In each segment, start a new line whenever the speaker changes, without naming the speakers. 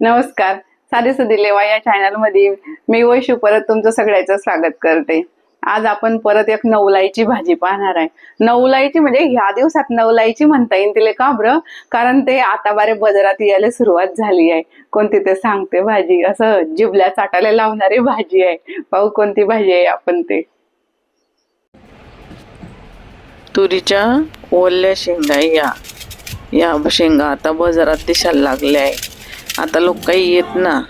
नमस्कार. साधी सुधी लेवा या चॅनलमध्ये मी वैशू परत तुमचं सगळ्याचं स्वागत करते. आज आपण परत एक नवलाईची भाजी पाहणार आहे. नवलाईची म्हणजे ह्या दिवसात नवलाईची म्हणता येईल तिला का बरं? कारण ते आता बारे बाजारात यायला सुरुवात झाली आहे. कोणती ते सांगते भाजी? असं जिबल्या चाटायला लावणारी भाजी आहे. पाहू कोणती भाजी आहे आपण ते.
तुरीच्या ओल्या शेंगा या. या शेंगा आता बाजारात दिसायला लागल्या आहे. आता लोक काही येत ना.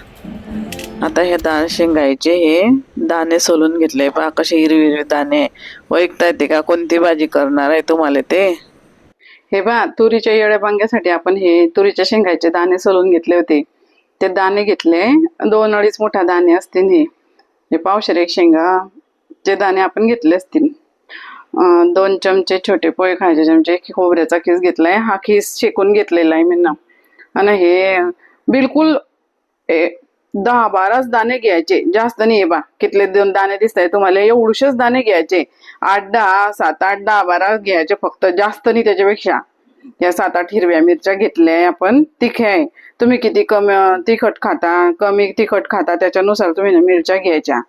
आता हे दाणे शेंगायचे हे दाणे सोलून घेतले. पहा कसे हिरवे हिरवे दाणे. ऐकताय येते का कोणती भाजी करणार आहे तुम्हाला ते?
हे बा तुरीच्या येड्या बांग्यासाठी आपण हे तुरीच्या शेंगायचे दाणे सोलून घेतले होते. ते दाणे घेतले. दोन अडीच मोठा दाणे असतील हे. हे पावशेर एक शेंगा. चे दाणे आपण घेतले असतील. दोन चमचे छोटे पोहे खायचे. चमचे खोबऱ्याचा खीस घेतलाय. हा खीस शेकून घेतलेला आहे मी ना. आणि हे बिलकुल ए, दहा बाराच दाणे घ्यायचे. जास्त नाही बा. कितले दोन दाणे दिसत आहे तुम्हाला? एवढेच दाणे घ्यायचे. आठ दहा सात आठ दहा बारा घ्यायचे फक्त. जास्त नाही त्याच्यापेक्षा. या सात आठ हिरव्या मिरच्या घेतल्या आहे आपण. तिखे आहे. तुम्ही किती कमी तिखट खाता कमी तिखट खाता त्याच्यानुसार तुम्ही मिरच्या घ्यायच्या.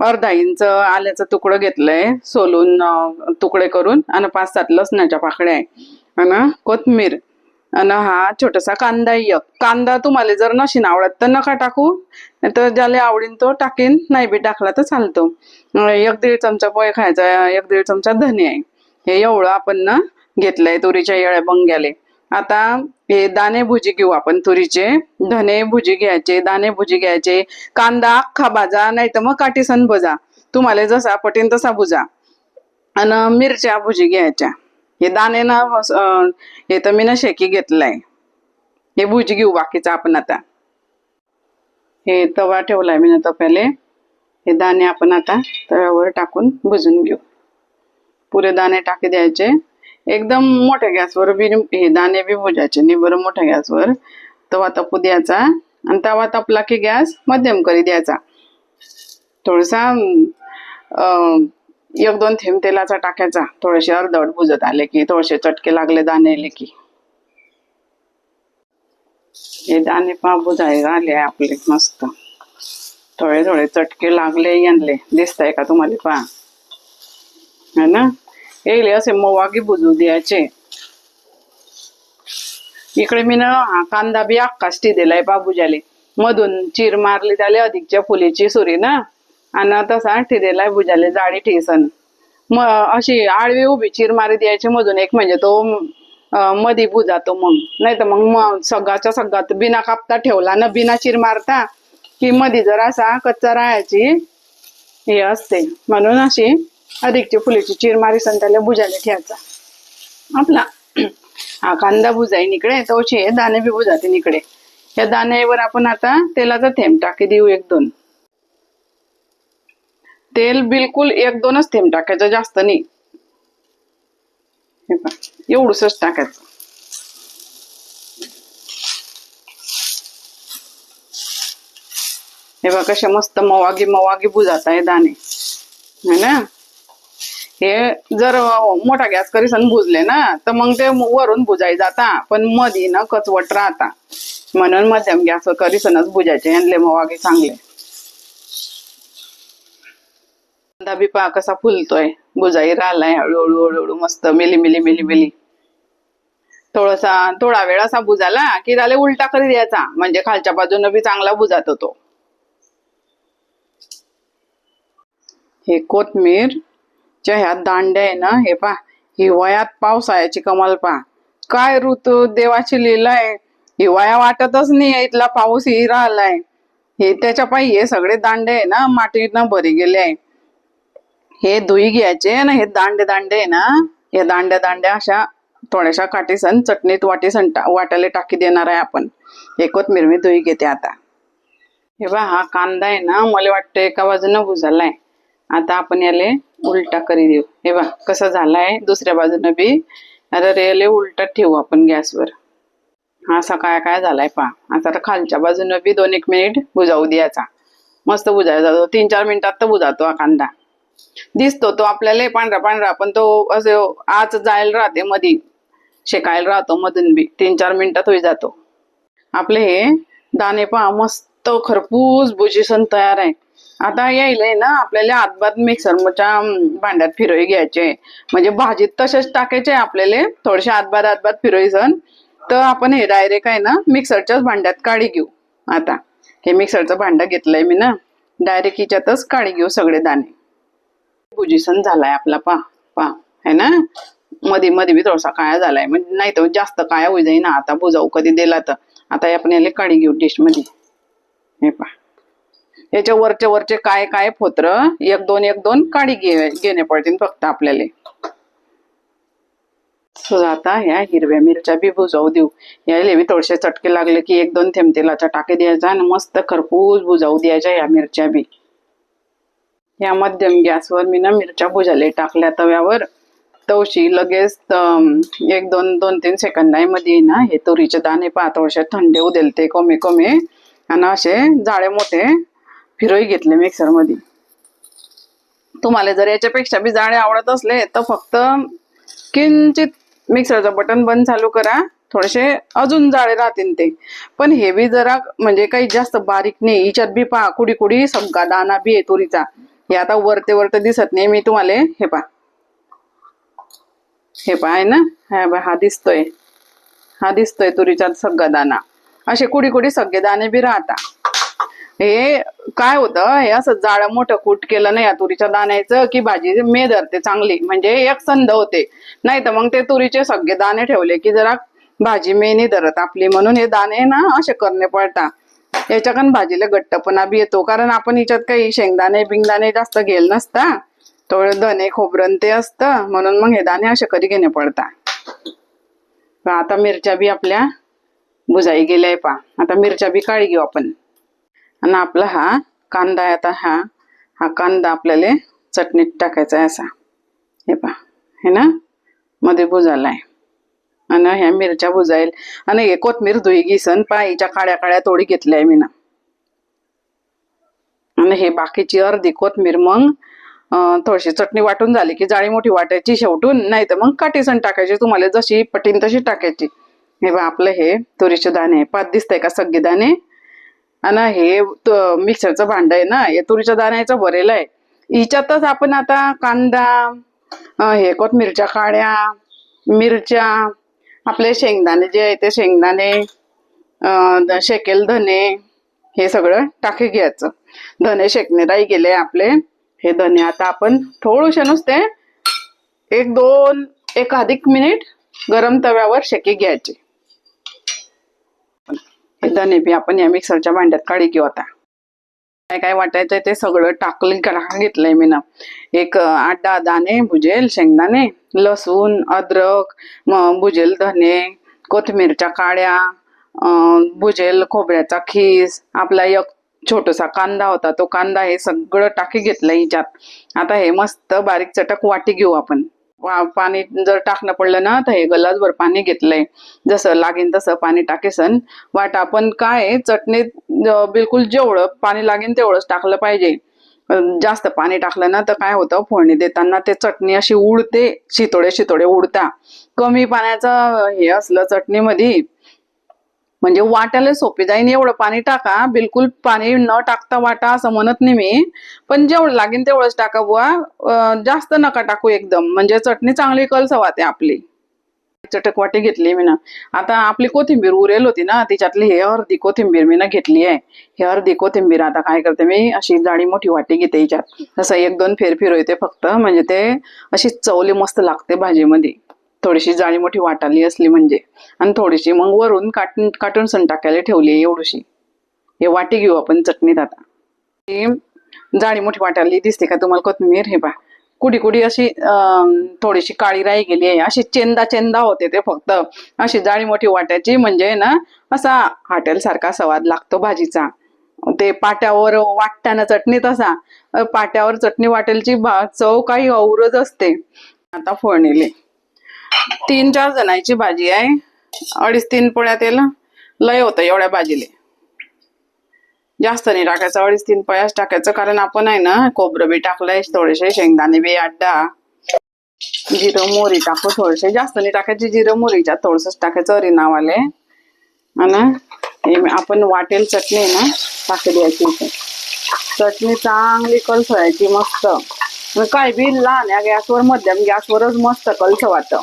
अर्धा इंच आल्याचं तुकडं घेतलंय. सोलून तुकडे करून. आणि पाच सात लसणाच्या पाकळ्या आहे. आणि कोथमीर. आणि हा छोटासा कांदा एक कांदा तुम्हाला जर नशीन आवडत तर नका टाकू. तर ज्याला आवडीन तो टाकीन. नाही बी टाकला तर चालतो. एक दीड चमचा पोहे खायचा एक दीड चमचा धने आहे. हे एवढं आपण ना घेतलंय तुरीच्या येळ्या बंग्याले. आता हे दाणे भुजी घेऊ आपण तुरीचे. धने भुजी घ्यायचे दाणे भुजी घ्यायचे. कांदा अख्खा भाजा नाही तर मग काटीसन भजा. तुम्हाला जसा पटेन तसा भुजा. आणि मिरच्या भुजी घ्यायच्या. हे दाणे ना हे तर मी ना शेकी घेतलाय. हे भुजी घेऊ बाकीचं आपण आता. हे तवा ठेवलाय मी ना तप्याले हे दाणे आपण आता तव्यावर टाकून भुजून घेऊ. पुरे दाणे टाकी द्यायचे. एकदम मोठ्या गॅसवर बी हे दाणे बी भुजायचे नाही बरं मोठ्या गॅसवर. तवा तपू द्यायचा. आणि तवा तपला की गॅस मध्यम करी द्यायचा. थोडासा अं, एक दोन थेंब तेलाचा टाकायचा. थोडेसे अर्धवट भुजत आले की थोडेसे चटके लागले दाणे आले की. हे दाणे पा भुजायला आले आपले मस्त. थोडे थोडे चटके लागले यांले. दिसताय का तुम्हाला? पहा. है ना? येईल असे मवागी बुजू द्यायचे. इकडे मी ना कांदा बी अक्काष्टी दिलाय बाबूजाले मधून चीर मारली त्याले अधिकच्या फुलीची सुरी ना. आणि तसा ठिरेला बुजाले जाळी ठेसन. म अशी आडवी उभी चिर मारी द्यायची मधून एक म्हणजे तो अं, मधी बुजातो मग. नाही तर मग म सगळ्याच्या सगळ्यात बिना कापता ठेवला ना बिना चिर मारता की मधी जर असा कच्चा राहायची हे असते. म्हणून अशी अधिकची फुलीची चिर मारी त्याला बुजायला ठेवायचा. आपला हा कांदा बुजाई इकडे तोचे हे दाणे बी बुजाते इकडे या दाण्यावर आपण आता तेलाचा थेंब टाकी देऊ एक दोन. तेल बिलकुल एक दोनच थेंब टाकायचं जास्त नाही. हे पहा, एवढूसच टाकायचं. हे बघा कसे मस्त मवागी मवागी बुजात आहे दाणे. है ना? हे जर मोठा गॅस करीसन बुजले ना तर मग ते वरून बुजाई जाता पण मधी ना कचवट राहता. म्हणून मध्यम गॅस करीसनच बुजायचे यांले मवागे चांगले. कांदा बी कसा फुलतोय. बुजाई राहिलाय हळूहळू हळूहळू मस्त मिली मिली मिली मिली. थोडासा थोडा वेळ असा बुजाला की त्याला उलटा करी द्यायचा. म्हणजे खालच्या बाजूनं बी चांगला बुजात होतो. हे कोथमीर च्या ह्या दांड्या आहे ना हे पा हिवाळ्यात पावसाळ्याची कमाल पा काय ऋतू देवाची लिहिला आहे. हिवाळ्या वाटतच नाही इथला पाऊस ही राहिलाय. हे त्याच्या पायी हे सगळे दांडे आहे ना मातीनं भरी गेले आहे. हे धुई घ्यायचे ना हे दांडे दांडे आहे ना हे दांड्या दांड्या अशा थोड्याशा काटीसन चटणीत वाटीसन टा वाटायला टाकी देणार आहे आपण. हे कोथमीर मी धुई घेते आता. हे बा हा कांदा आहे ना मला वाटतं एका बाजूनं भुजालाय. आता आपण याले उलटा करी देऊ. हे बा कसं झालाय दुसऱ्या बाजूनं बी. आता याले उलटा ठेवू आपण गॅसवर. हा असा काय काय झालाय पा आता खालच्या बाजूनं बी दोन एक मिनिट बुजावू द्यायचा मस्त बुजायचा जातो तीन चार मिनिटात तर बुजातो हा कांदा. दिसतो तो आपल्याला पांढरा पांढरा पण तो असं आज जायला राहते मधी. शेकायला राहतो मधून बी तीन चार मिनिटात होई जातो. आपले हे दाणे पहा मस्त खरपूस भुजीसन तयार आहे. आता यायलंय ना आपल्याला आतबात मिक्सरच्या भांड्यात फिरोई घ्यायचे. म्हणजे भाजीत तसेच टाकायचे आपल्याला थोडेसे आतबात आतबात फिरवायचं तर आपण हे डायरेक्ट आहे ना मिक्सरच्याच भांड्यात काढी घेऊ. आता हे मिक्सरचं भांडं घेतलंय मी ना डायरेक्ट हिच्यातच काढी घेऊ सगळे दाणे. पोझिशन झालाय आपला पा पा है ना? मध्ये मध्ये बी थोडासा काळा झालाय. म्हणजे नाही तर जास्त काळा होई जाई ना आता बुजाऊ कधी दिला तर. आता आपण याला काढी घेऊ डिशमध्ये. हे पा याच्या वरचे वरचे काय काय फोत्र? एक दोन एक दोन काढी घे घेणे पडतील फक्त आपल्याला. आता ह्या हिरव्या मिरच्या बी बुजावू देऊ. यायला बी थोडेसे चटके लागले की एक दोन थेंब तेलाचा टाके द्यायचा आणि मस्त खरपूस बुजावू द्यायच्या या मिरच्या बी. या मध्यम गॅसवर मी ना मिरच्या भुजाले टाकल्या तव्यावर. तवशी लगेच एक दोन दोन तीन सेकंदामध्ये ना हे तुरीचे दाणे पातळशे थोडेसे थंडे उदेल ते कमी कमी. आणि असे जाळे मोठे फिरोई घेतले मिक्सरमध्ये तुम्हाला जर याच्यापेक्षा बी जाळे आवडत असले तर फक्त किंचित मिक्सरचं बटन बंद चालू करा. थोडेसे अजून जाळे राहतील ते. पण हे बी जरा म्हणजे काही जास्त बारीक नाही. हिच्यात बी पहा कुडी कुडी सगळा दाना बी आहे तुरीचा. हे आता वरते वरते दिसत नाही मी तुम्हाला हे पहा. हे पा आहे ना? हा बा हा दिसतोय. हा दिसतोय तुरीचा सगळा दाना असे कुडी कुडी सगळे दाणे बी राहता. हे काय होतं हे असं जाड मोठं कूट केलं नाही या तुरीच्या दाण्याचं की भाजी मे धरते चांगली. म्हणजे एक संध होते. नाही तर मग ते तुरीचे सगळे दाणे ठेवले की जरा भाजी मे नाही धरत आपली. म्हणून हे दाणे ना असे करणे पडतात याच्याकन भाजीला घट्टपणा बी येतो. कारण आपण याच्यात काही शेंगदाणे बिंगदाणे जास्त घेल नसता. थोडं धने खोबरं ते असतं. म्हणून मग हे दाणे असे कधी घेणे पडतात आता मिरच्या बी आपल्या बुजाई गेल्या पा आता मिरच्या बी काळी घेऊ आपण. आणि आपला हा कांदा आता हा. हा कांदा आपल्याला चटणीत टाकायचा आहे असा. हे पा हे ना मध्ये भुजालाय आणि ह्या मिरच्या भुजाईल आणि हे कोथमीर धुई घिसन पाईच्या काळ्या काळ्या तोडी घेतल्या मी ना आणि हे बाकीची अर्धी कोथमीर मग थोडीशी चटणी वाटून झाली की जाळी मोठी वाटायची शेवटून नाही तर मग काटीसन टाकायची तुम्हाला जशी पटीन तशी टाकायची. हे बा आपलं हे तुरीचे दाणे पाच दिसतंय का सगळे दाणे? आणि हे मिक्सरचं भांड आहे ना हे तुरीच्या दाण्याचं भरेलं आहे. हिच्यातच आपण आता कांदा हे कोथमिरच्या काड्या मिरच्या आपले शेंगदाणे जे आहे ते शेंगदाणे शेकेल धने हे सगळं टाकी घ्यायचं. धने शेकणेराही गेले आपले. हे धने आता आपण थोडेसे नुसते एक दोन एक अधिक मिनिट गरम तव्यावर शेकी घ्यायचे. हे धने बी आपण या मिक्सरच्या भांड्यात काढी घेऊ आता. काय काय वाटायचंय ते सगळं टाकलं करा घेतलंय मी ना. एक आठ दहा दाणे भुजेल शेंगदाणे लसूण अद्रक भुजेल धने कोथिंबीरच्या काड्या भुजेल खोबऱ्याचा खीस आपला एक छोटासा कांदा होता तो कांदा हे सगळं टाकी घेतलं हिच्यात. आता हे मस्त बारीक चटक वाटी घेऊ आपण. पाणी जर टाकणं पडलं ना तर हे गलासभर पाणी घेतलंय. जसं लागेन तसं पाणी टाकेसन. वाट आपण काय आहे, चटणीत बिलकुल जेवढं पाणी लागेल तेवढंच टाकलं पाहिजे. जास्त पाणी टाकलं ना तर काय होतं फोडणी देताना ते चटणी अशी उडते शितोडे शितोडे उडता. कमी पाण्याचं हे असलं चटणीमध्ये म्हणजे वाट्याला सोपी. जाईन एवढं पाणी टाका. बिलकुल पाणी न टाकता वाटा असं म्हणत नाही मी. पण जेवढं लागेल तेवढंच टाका बुवा. जास्त नका टाकू एकदम. म्हणजे चटणी चांगली कलस वाते आपली. चटक वाटी घेतली मी ना. आता आपली कोथिंबीर उरेल होती ना. तिच्यातली हे अर्धी कोथिंबीर मी ना घेतली आहे. हे अर्धी कोथिंबीर आता काय करते मी? अशी जाडी मोठी वाटी घेते हिच्यात. तसं एक दोन फेर फिरवते फक्त. म्हणजे ते अशी चवली मस्त लागते भाजीमध्ये. थोडीशी जाळी मोठी वाटाली असली म्हणजे. आणि थोडीशी मग वरून काटून काटून सण टाकायला ठेवली एवढीशी. हे वाटी घेऊ आपण चटणीत आता. जाळी मोठी वाटाली दिसते का तुम्हाला कोथमीर हे पा कुडी कुडी अशी थोडीशी काळी राई गेली आहे. अशी चेंदा चेंदा होते ते फक्त. अशी जाळी मोठी वाटायची म्हणजे ना असा हॉटेल सारखा स्वाद लागतो भाजीचा. ते पाट्यावर वाटताना चटणी तसा. पाट्यावर चटणी वाटेलची भा चव काही औरच असते. आता फोडणीले. तीन चार जणांची भाजी आहे. अडीच तीन पोळ्या तेल. लय होतं एवढ्या भाजीले. जास्त नाही टाकायचं अडीच तीन पयाच टाकायचं. कारण आपण आहे ना खोबरं बी टाकलंय थोडेसे शेंगदाणे बी अड्डा. जिरं मोरी टाकू थोडेसे. जास्त नाही टाकायचे जिरं मोहरीच्या थोडस टाकायचं अरे नावाले. आणि आपण वाटेल चटणी ना टाकली द्यायची इथे. चटणी चांगली कलसवायची मस्त. काय बी लहान या गॅसवर मध्यम गॅसवरच मस्त कलसवात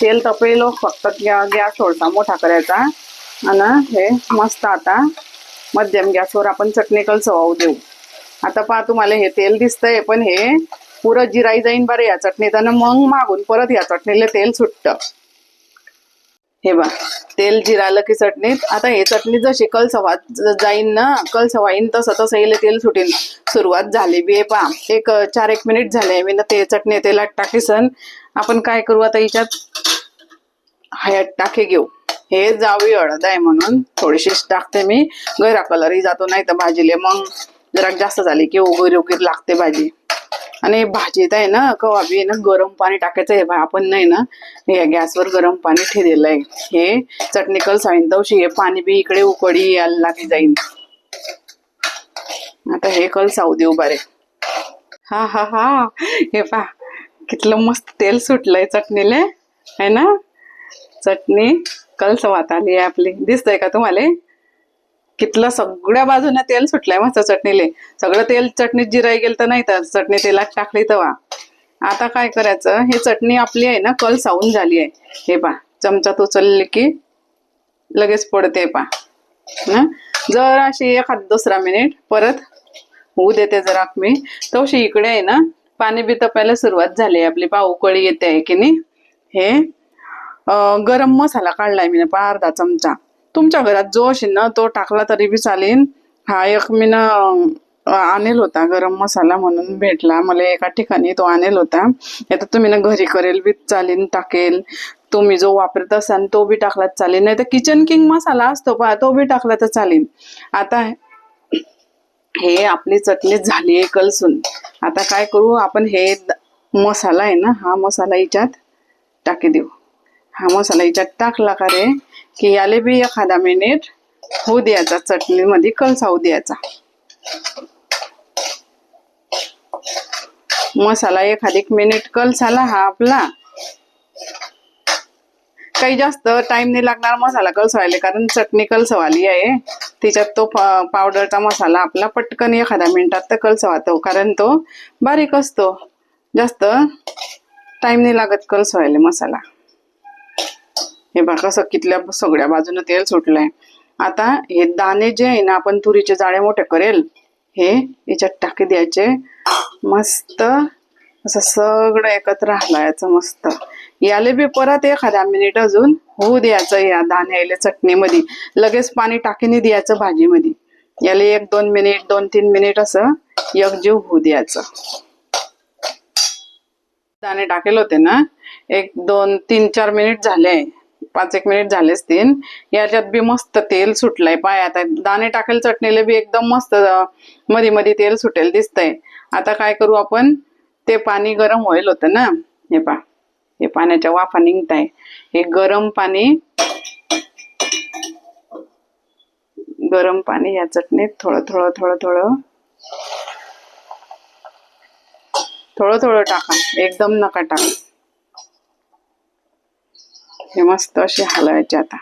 तेल तपेलो फक्त गॅस थोडासा मोठा करायचा. आणि हे मस्त आता मध्यम गॅसवर आपण चटणी कलसवाऊ देऊ. आता पहा तुम्हाला हे तेल दिसतंय पण हे पुरं जिराई जाईन बरं या चटणीत. आणि मग मागून परत या चटणीला तेल सुटतं. हे बा तेल जिरालं की चटणीत. आता हे चटणी जशी कलसवा जाईन ना कलसवाईन येईन तसं तसं येईल तेल सुटेल सुरुवात झाली बी आहे पा एक चार एक मिनिट झाले. मी ना ते चटणी तेलात टाकीसन. आपण काय करू आता हिच्यात? हयात टाके घेऊ. हे जावी हळद आहे म्हणून. थोडीशीच टाकते मी. गैरा कलरही जातो नाही तर भाजीले मग जरा जास्त झाली की उगीर उगीर लागते भाजी. आणि भाजीत आहे ना कवा बी आहे ना गरम पाणी टाकायचं आहे. बा आपण नाही ना हे गॅसवर गरम पाणी ठेवलेलं आहे. हे चटणी कलसाईन तवशी हे पाणी बी इकडे उकडी यायला लागली जाईन. आता हे कल साऊ देऊ बारे हा हा हा. हे पहा. कितलं मस्त तेल सुटलंय चटणीले आहे ना? चटणी कलसवात आली आहे आपली. दिसतंय का तुम्हाला? कितलं सगळ्या बाजूने तेल सुटलंय मस्त चटणीले. सगळं तेल चटणीत जिराई गेलं तर नाही तर चटणी तेलात टाकली तेव्हा आता काय करायचं? हे चटणी आपली आहे ना कल सावून झाली आहे. हे पा चमच्यात उचलली की लगेच पडते पा जर अशी एखाद दुसरा मिनिट परत होऊ देते जरा मी. तवशी इकडे आहे ना पाणी बी तपायला सुरुवात झाली. आहे आपली पाऊकळी येते आहे की नाही? हे गरम मसाला काढलाय मी पा अर्धा चमचा. तुमच्या घरात जो असेल ना तो टाकला तरी बी चालेल. हा एक मी ना आणेल होता गरम मसाला म्हणून भेटला. मला एका ठिकाणी तो आणेल होता. आता तुम्ही ना घरी करेल बी चालेल टाकेल. तुम्ही जो वापरत असाल तो बी टाकलाच चालेल. नाही तर किचन किंग मसाला असतो पहा तो बी टाकला तर चालेल. आता हे आपली चटणी झाली आहे कलसून. आता काय करू आपण हे मसाला आहे ना हा मसाला याच्यात टाकी देऊ. हा मसाला याच्यात टाकला का रे की याले बी एखादा मिनिट होऊ द्यायचा चटणीमध्ये कलसावू द्यायचा. मसाला एखादी मिनिट कलसाला हा आपला. काही जास्त टाइम नाही लागणार मसाला कलसवायला कारण चटणी कलसवाली आहे. तिच्यात तो पावडरचा मसाला आपला पटकन एखाद्या मिनिटात तर कलसवातो कारण तो बारीक असतो. जास्त टाइम नाही लागत कलसवायला मसाला. हे बघा कसं कितल्या सगळ्या बाजूने तेल सुटलंय. आता हे दाणे जे आहे ना आपण तुरीचे जाळे मोठे करेल हे याच्यात टाकी द्यायचे. मस्त असं सगळं एकत्र हलायचं मस्त. याले बी परत एखाद्या मिनिट अजून होऊ द्यायचं या दाण्याला चटणीमध्ये. लगेच पाणी टाकीने द्यायचं भाजीमध्ये. याला एक दोन मिनिट दोन तीन मिनिट असं एकजीव होऊ द्यायचं. दाणे टाकेल होते ना? एक दोन तीन चार मिनिट झाले. पाच एक मिनिट झालेच तीन. याच्यात बी मस्त तेल सुटलंय. पाय आता दाणे टाकेल चटणीला बी एकदम मस्त मध्ये मध्ये तेल सुटेल दिसतंय. आता काय करू आपण? ते पाणी गरम होईल होतं ना? हे पा हे पाण्याच्या वाफा निघताय. हे गरम पाणी गरम पाणी या चटणीत थोडं थोडं थोडं थोडं थोडं थोडं टाका. एकदम नका टाका. हे मस्त असे हलवायचे आता.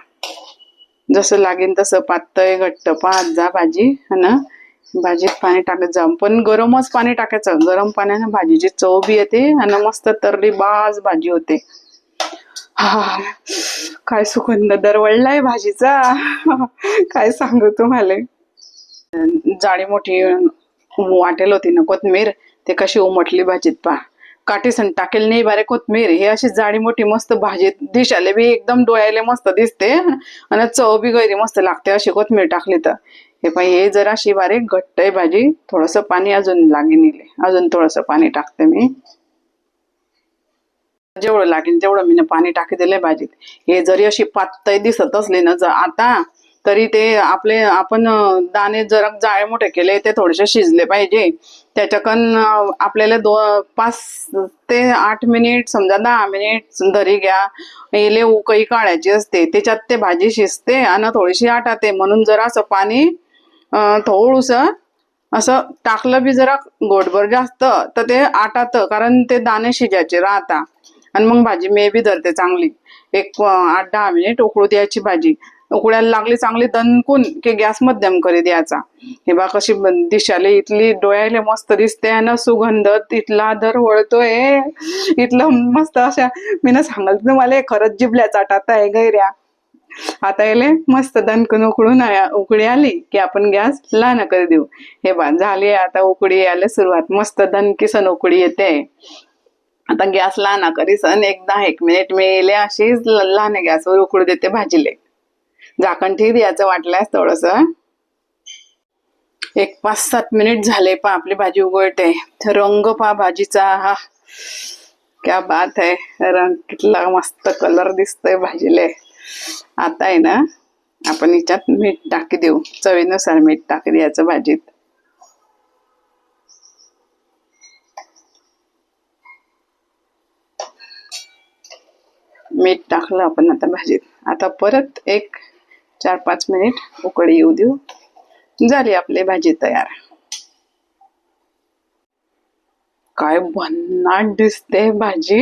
जसं लागेल तसं पातळ घट्ट पाहत जा भाजी ना? भाजीत पाणी टाकत जा पण गरमच पाणी टाकायचं. गरम पाण्याने भाजीची चव बी येते आणि मस्त तरली बाज भाजी होते. हा काय सुगंध दरवळलाय भाजीचा. काय सांगू तुम्हाला? जाडी मोठी वाटेल होती ना कोथमीर. ते कशी उमटली भाजीत पा काटेसन टाकेल नाही बारे कोथमीर. हे अशी जाडी मोठी मस्त भाजी दिशाले बी एकदम डोळ्याले मस्त दिसते. आणि चव बी गैरी मस्त लागते अशी कोथमीर टाकली तर. हे पण हे जरा अशी बारीक घट्ट आहे भाजी. थोडस पाणी अजून लागेन इले अजून थोडस पाणी टाकते मी. जेवढं लागेल तेवढं मी पाणी टाकी दिलंय भाजीत. हे जरी अशी पातळ दिसत असली ना जर आता तरी ते आपले आपण दाणे जरा जाळे मोठे केले ते थोडेसे शिजले पाहिजे. त्याच्याकन आपल्याला दो पाच ते आठ मिनिट समजा दहा मिनिट धरी घ्या. येले उकळी काढायची असते. त्याच्यात ते भाजी शिजते आणि थोडीशी आटाते. म्हणून जरा असं पाणी थोडंसं असं टाकलं बी जरा गोडभर जास्त तर ते आटात कारण ते दाणे शिजायचे राहता. आणि मग भाजी मे बी धरते चांगली. एक आठ दहा मिनिट उकळू द्यायची भाजी. उकळायला लागली चांगली दणकून की गॅस मध्यम करी द्यायचा. हे बा कशी दिशाले इथली डोळ्याले मस्त दिसते आणि सुगंध इथला दर वळतोय. इथलं मस्त अशा मी ना सांगल तुम्हाला खरंच जिबल्या चाटात आहे गैऱ्या. आता याले मस्त दणकन उकळून उकळी आली की आपण गॅस लहान करी देऊ. हे बा झाली आता उकळी यायला सुरुवात. मस्त दणकीसन उकळी येते. आता गॅस लहान करीसन एक दहा एक मिनिट मी येले अशीच लहान गॅसवर उकळू देते भाजीले. झाकण ठीक द्यायचं वाटल्यास थोडस. एक पाच सात मिनिट झाले पा आपली भाजी उघडते. रंग पा भाजीचा. हा. क्या बात आहे. रंग कितला मस्त कलर दिसतोय भाजीले. आता आहे ना आपण याच्यात मीठ टाकी देऊ. चवीनुसार मीठ टाकी द्यायचं भाजीत. मीठ टाकलं आपण आता भाजीत. आता परत एक चार पाच मिनिट उकळी येऊ देऊ. झाली आपली भाजी तयार. काय भन्नाट दिसते भाजी.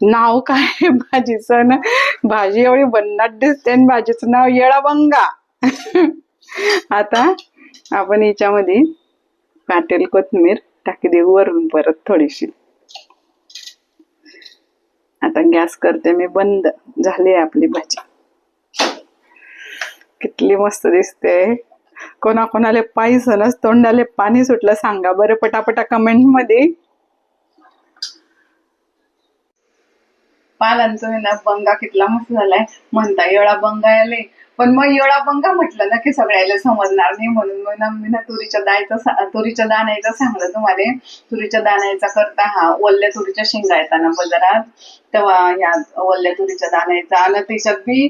नाव काय भाजीचं ना? भाजी एवढी भन्नाट दिसते आणि भाजीचं नाव येळाबंगा आता आपण याच्यामध्ये पातेल कोथमीर टाकी देऊ वरून परत थोडीशी. आता गॅस करते मी बंद झाली आहे आपली भाजी. कितली मस्त दिसते. कोणाकोणाला पाहिजे तोंडाले पाणी सुटलं सांगा बरं पटापटा कमेंटमध्ये. पाल आहे ना बंगा कितला मस्त झालाय. म्हणता एवढा बंगा आले पण मग येळा बंगा म्हटलं ना की सगळ्याला समजणार नाही म्हणून मग मी ना तुरीच्या दायचं तुरीच्या दाण्याचं सांगलं तुम्हाला. तुरीच्या दाण्याचा करता हा ओल्या तुरीच्या शेंगा येताना बाजारात तेव्हा ह्या ओल्या तुरीच्या दाण्याचा आणि त्याच्यात बी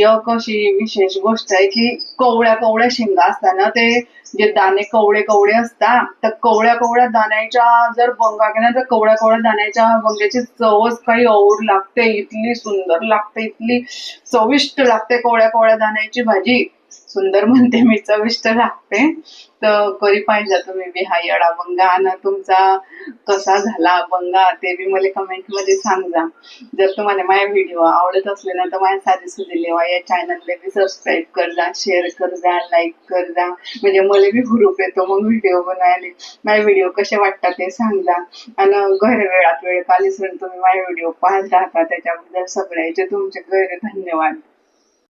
एक अशी विशेष गोष्ट आहे की कवळ्या कवळ्या शेंगा असताना ते जे दाणे कवळे कवळे असतात तर कवळ्या कवळ्या दाण्याच्या जर बंगा केला तर कवळ्या कवळ्या दाण्याच्या बंग्याची चवच काही और लागते इतली सुंदर लागते इतली चविष्ट लागते कवळ्या कवळ्या दाण्याची भाजी. सुंदर म्हणते मी चविष्ट लागते. तर करी पाहिजे तुम्ही बी हा येडा बंगा. आणि तुमचा कसा झाला बंगा ते बी मला कमेंटमध्ये सांगा. जर तुम्हाला माझ्या व्हिडिओ आवडत असले ना तर माझ्या साधी सुधी लेवा या चॅनलला बी सबस्क्राईब कर जा शेअर कर जा लाईक कर जा म्हणजे मला बी हुरूप येतो मग व्हिडिओ बनवायला. माझे व्हिडिओ कसे वाटतात ते सांगा. आणि घर वेळात वेळ काली तुम्ही माझे व्हिडिओ पाहत राहता त्याच्याबद्दल सगळ्याचे तुमचे गैर धन्यवाद